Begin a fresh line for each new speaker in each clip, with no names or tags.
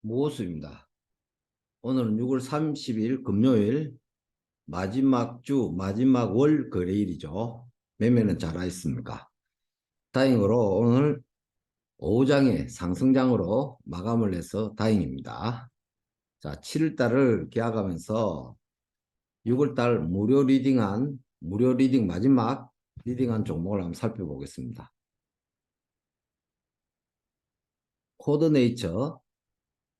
모수입니다. 오늘은 6월 30일 금요일 마지막 주 마지막 월 거래일이죠. 매매는 잘하였습니까? 다행으로 오늘 5장의 상승장으로 마감을 해서 다행입니다. 자, 7월달을 계약하면서 6월달 무료 리딩한 무료 리딩 마지막 리딩한 종목을 한번 살펴보겠습니다. 코드네이처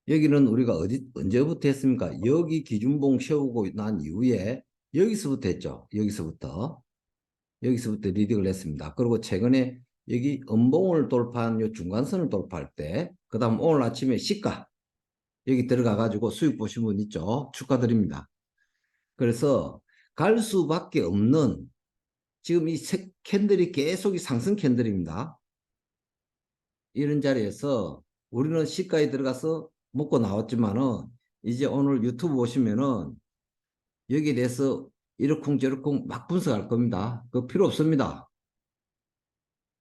여기는 우리가 어디 언제부터 했습니까? 여기 기준봉 세우고 난 이후에 여기서부터 했죠. 여기서부터 여기서부터 리딩을 했습니다. 그리고 최근에 여기 음봉을 돌파한 요 중간선을 돌파할 때, 그 다음 오늘 아침에 시가 여기 들어가 가지고 수익 보신 분 있죠? 축하드립니다. 그래서 갈 수밖에 없는 지금 이색 캔들이 계속 이 상승 캔들입니다. 이런 자리에서 우리는 시가에 들어가서 먹고 나왔지만은 이제 오늘 유튜브 보시면은 여기에 대해서 이러쿵저러쿵 막 분석할 겁니다. 그 필요 없습니다.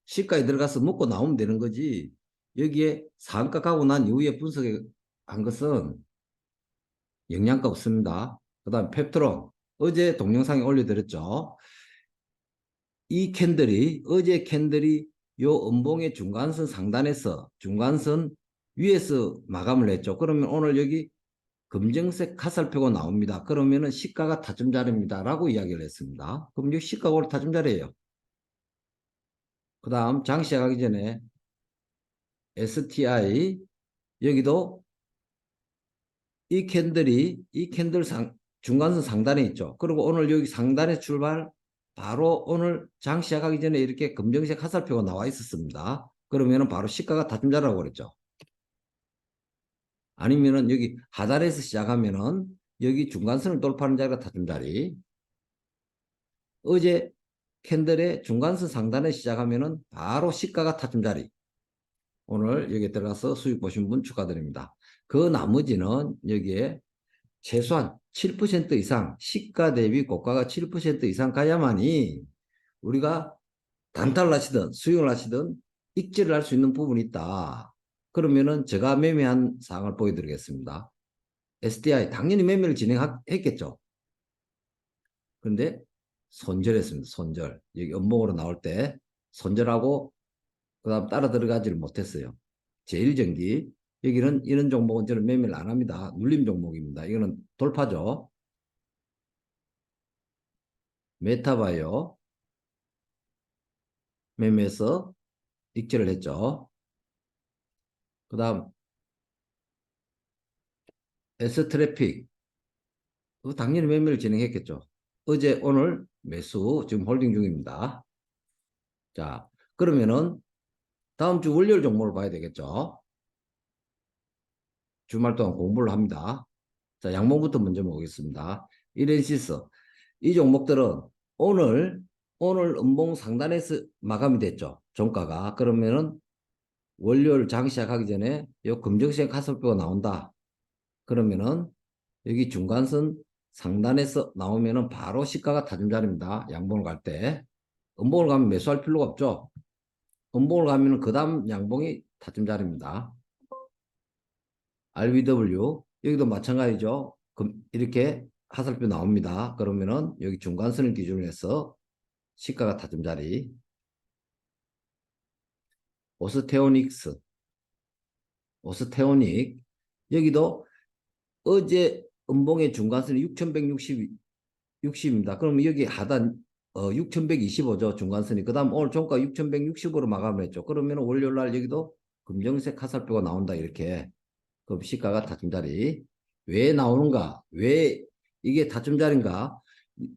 시가에 들어가서 먹고 나오면 되는 거지. 여기에 상가 가고 난 이후에 분석한 것은 영양가 없습니다. 그 다음 펩트론 어제 동영상에 올려드렸죠. 이 캔들이 어제 캔들이 요 음봉의 중간선 상단에서 중간선 위에서 마감을 했죠. 그러면 오늘 여기 검정색 화살표가 나옵니다. 그러면은 시가가 타점 자리입니다. 라고 이야기를 했습니다. 그럼 이 시가가 오늘 타점 자리예요. 그 다음 장 시작하기 전에 STI 여기도 이 캔들이 이 캔들 상 중간선 상단에 있죠. 그리고 오늘 여기 상단에 출발 바로 오늘 장 시작하기 전에 이렇게 검정색 화살표가 나와 있었습니다. 그러면은 바로 시가가 타점 자라고 그랬죠. 아니면은 여기 하단에서 시작하면은 여기 중간선을 돌파하는 자리가 자리. 어제 캔들의 중간선 상단에 시작하면은 바로 시가가 타점 자리. 오늘 여기에 들어가서 수익 보신 분 축하드립니다. 그 나머지는 여기에 최소한 7% 이상 시가 대비 고가가 7% 이상 가야만이 우리가 단타를 하시든 수익을 하시든 익지를 할 수 있는 부분이 있다. 그러면은 제가 매매한 사항을 보여드리겠습니다. SDI 당연히 매매를 진행했겠죠. 그런데 손절했습니다. 손절. 여기 음봉으로 나올 때 손절하고 그 다음 따라 들어가지를 못했어요. 제일전기 여기는 이런 종목은 저는 매매를 안 합니다. 눌림 종목입니다. 이거는 돌파죠. 메타바이오 매매해서 익절을 했죠. 그 다음 S트래픽 당연히 매매를 진행했겠죠. 어제 오늘 매수 지금 홀딩 중입니다. 자 그러면은 다음 주 월요일 종목을 봐야 되겠죠. 주말 동안 공부를 합니다. 자 양봉부터 먼저 보겠습니다. 이렌시스 이 종목들은 오늘 오늘 음봉 상단에서 마감이 됐죠. 종가가 그러면은 월요일 장 시작하기 전에 요 검정색 화살표가 나온다. 그러면은 여기 중간선 상단에서 나오면은 바로 시가가 타점 자리입니다. 양봉을 갈 때. 음봉을 가면 매수할 필요가 없죠. 음봉을 가면은 그 다음 양봉이 타점 자리입니다. RBW 여기도 마찬가지죠. 이렇게 화살표 나옵니다. 그러면은 여기 중간선을 기준으로 해서 시가가 타점 자리 오스테오닉스, 오스테오닉 여기도 어제 음봉의 중간선이 6160, 60입니다. 그러면 여기 하단 어, 6125죠. 중간선이. 그 다음 오늘 종가 6160으로 마감을 했죠. 그러면 월요일 날 여기도 금정색 화살표가 나온다. 이렇게. 그럼 시가가 다tum자리. 왜 나오는가? 왜 이게 다tum자리인가?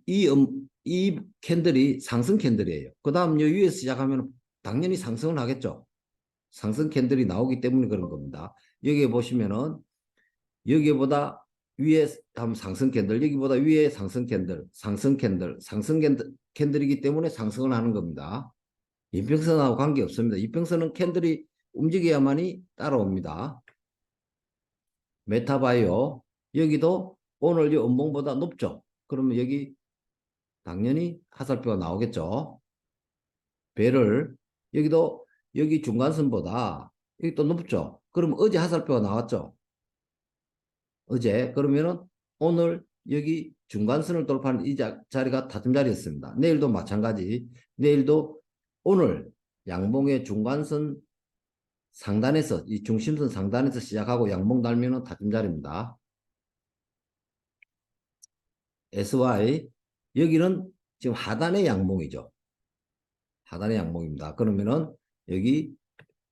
이, 음, 이 캔들이 상승 캔들이에요. 그 다음 여기 위에서 시작하면 당연히 상승을 하겠죠. 상승 캔들이 나오기 때문에 그런 겁니다. 여기에 보시면은 여기보다 위에 한번 상승 캔들, 여기보다 위에 상승 캔들, 상승 캔들, 상승 캔들, 캔들이기 때문에 상승을 하는 겁니다. 이평선하고 관계없습니다. 이평선은 캔들이 움직여야만이 따라옵니다. 메타바이오 여기도 오늘 이 음봉보다 높죠. 그러면 여기 당연히 화살표가 나오겠죠. 배를 여기도 여기 중간선보다 여기 또 높죠. 그럼 어제 화살표가 나왔죠. 어제 그러면은 오늘 여기 중간선을 돌파하는 이 자, 자리가 다tum 자리였습니다. 내일도 마찬가지. 내일도 오늘 양봉의 중간선 상단에서 이 중심선 상단에서 시작하고 양봉 달면은 다tum 자리입니다. SY 여기는 지금 하단의 양봉이죠. 하단의 양봉입니다. 그러면은 여기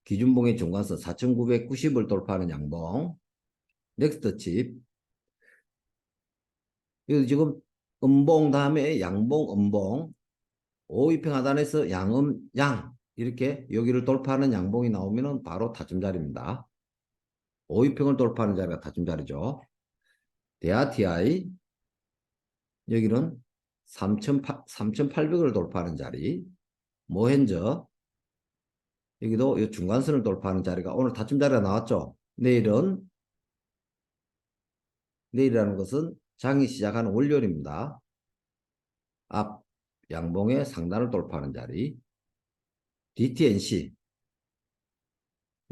기준봉의 중간선 4990을 돌파하는 양봉. 넥스트 칩 여기 지금 음봉 다음에 양봉 음봉. 5위평 하단에서 양음 양. 이렇게 여기를 돌파하는 양봉이 나오면은 바로 타점 자리입니다. 5위평을 돌파하는 자리가 타점 자리죠. TI. 여기는 3,800을 돌파하는 자리. 모헨저 여기도 이 중간선을 돌파하는 자리가 오늘 다점 자리가 나왔죠. 내일은 내일이라는 것은 장이 시작하는 월요일입니다. 앞 양봉의 상단을 돌파하는 자리. DTNC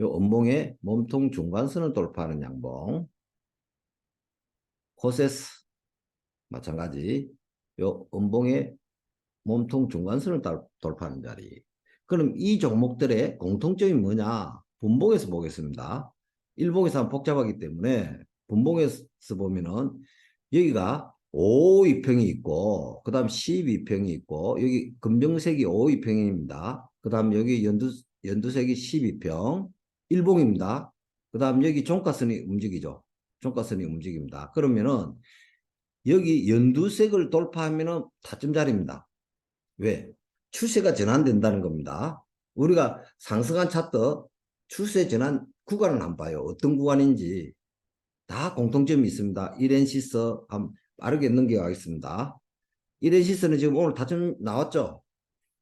요 음봉의 몸통 중간선을 돌파하는 양봉. 코세스 마찬가지. 요 음봉의 몸통 중간선을 돌파하는 자리 그럼 이 종목들의 공통점이 뭐냐 분봉에서 보겠습니다. 일봉에서 하면 복잡하기 때문에 분봉에서 보면은 여기가 5위평이 있고 그 다음 12평이 있고 여기 검정색이 5위평입니다. 그 다음 여기 연두, 연두색이 12평 일봉입니다. 그 다음 여기 종가선이 움직이죠. 종가선이 움직입니다. 그러면은 여기 연두색을 돌파하면은 타점 자리입니다. 왜? 추세가 전환된다는 겁니다. 우리가 상승한 차트 추세 전환 구간은 안 봐요. 어떤 구간인지 다 공통점이 있습니다. 이렌시스 한번 빠르게 넘겨가겠습니다. 이렌시스는 지금 오늘 다점 나왔죠?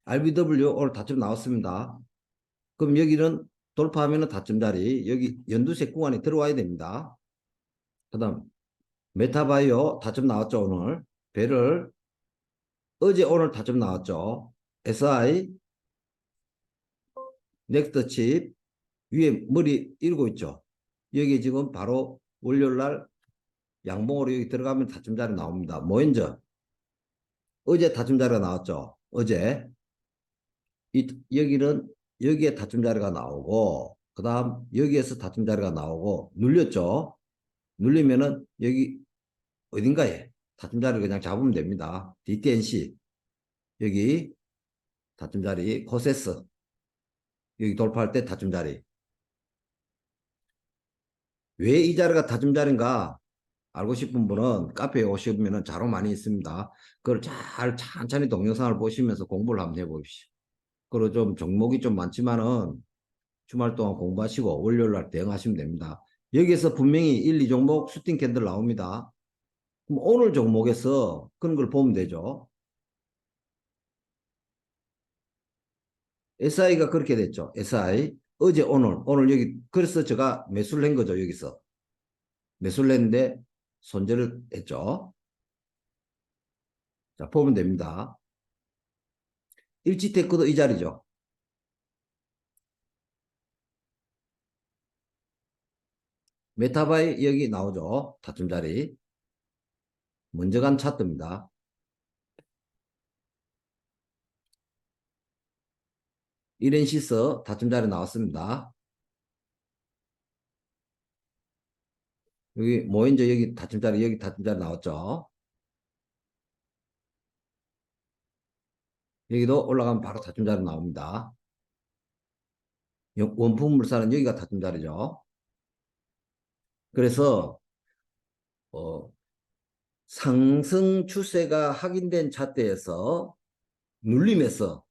RBW 오늘 다점 나왔습니다. 그럼 여기는 돌파하면 다점 자리 여기 연두색 구간에 들어와야 됩니다. 그 다음 메타바이오 다점 나왔죠 오늘 배를 어제 오늘 다점 나왔죠 SI 넥스트 칩 위에 머리 이러고 있죠 여기 지금 바로 월요일 날 양봉으로 여기 들어가면 다점 자리 나옵니다. 모엔저 어제 다점 자리가 나왔죠. 어제 이 여기는 여기에 다점 자리가 나오고 그 다음 여기에서 다점 자리가 나오고 눌렸죠. 눌리면은 여기 어딘가에 다점 자리를 그냥 잡으면 됩니다. DTNC 여기 다점 자리 코세스 여기 돌파할 때 다점 자리 왜 이 자리가 다점 자리인가 알고 싶은 분은 카페에 오시면 자료 많이 있습니다. 그걸 잘 천천히 동영상을 보시면서 공부를 한번 해보십시오. 그리고 좀 종목이 좀 많지만은 주말 동안 공부하시고 월요일 날 대응하시면 됩니다. 여기에서 분명히 1, 2 종목 슈팅 캔들 나옵니다. 그럼 오늘 종목에서 그런 걸 보면 되죠. SI가 그렇게 됐죠. SI. 어제 오늘 오늘 여기 그래서 제가 매수를 한 거죠. 여기서. 매수를 했는데 손절을 했죠. 자, 보면 됩니다. 일지테크도 이 자리죠. 메타바이 여기 나오죠. 타점 자리. 먼저 간 차트입니다. 이렌시스 다점 자리 나왔습니다. 여기 모인저 여기 다점 자리 여기 다점 자리 나왔죠. 여기도 올라가면 바로 다점 자리 나옵니다. 원품 물산은 여기가 다점 자리죠. 그래서 어, 상승 추세가 확인된 차트에서 눌림에서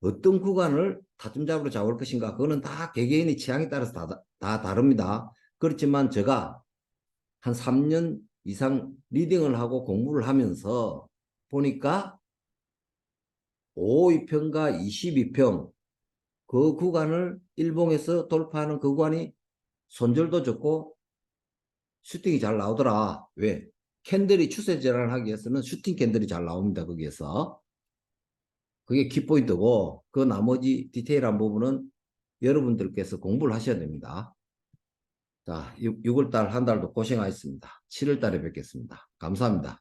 어떤 구간을 다tum잡으로 잡을 것인가 그거는 다 개개인의 취향에 따라서 다, 다 다릅니다. 그렇지만 제가 한 3년 이상 리딩을 하고 공부를 하면서 보니까 5위평과 22평 그 구간을 일봉에서 돌파하는 그 구간이 손절도 좋고 슈팅이 잘 나오더라. 왜? 캔들이 추세 전환을 하기 위해서는 슈팅 캔들이 잘 나옵니다. 거기에서. 그게 키포인트고 그 나머지 디테일한 부분은 여러분들께서 공부를 하셔야 됩니다. 자, 6, 월달 한 달도 고생하셨습니다. 7월 달에 뵙겠습니다. 감사합니다.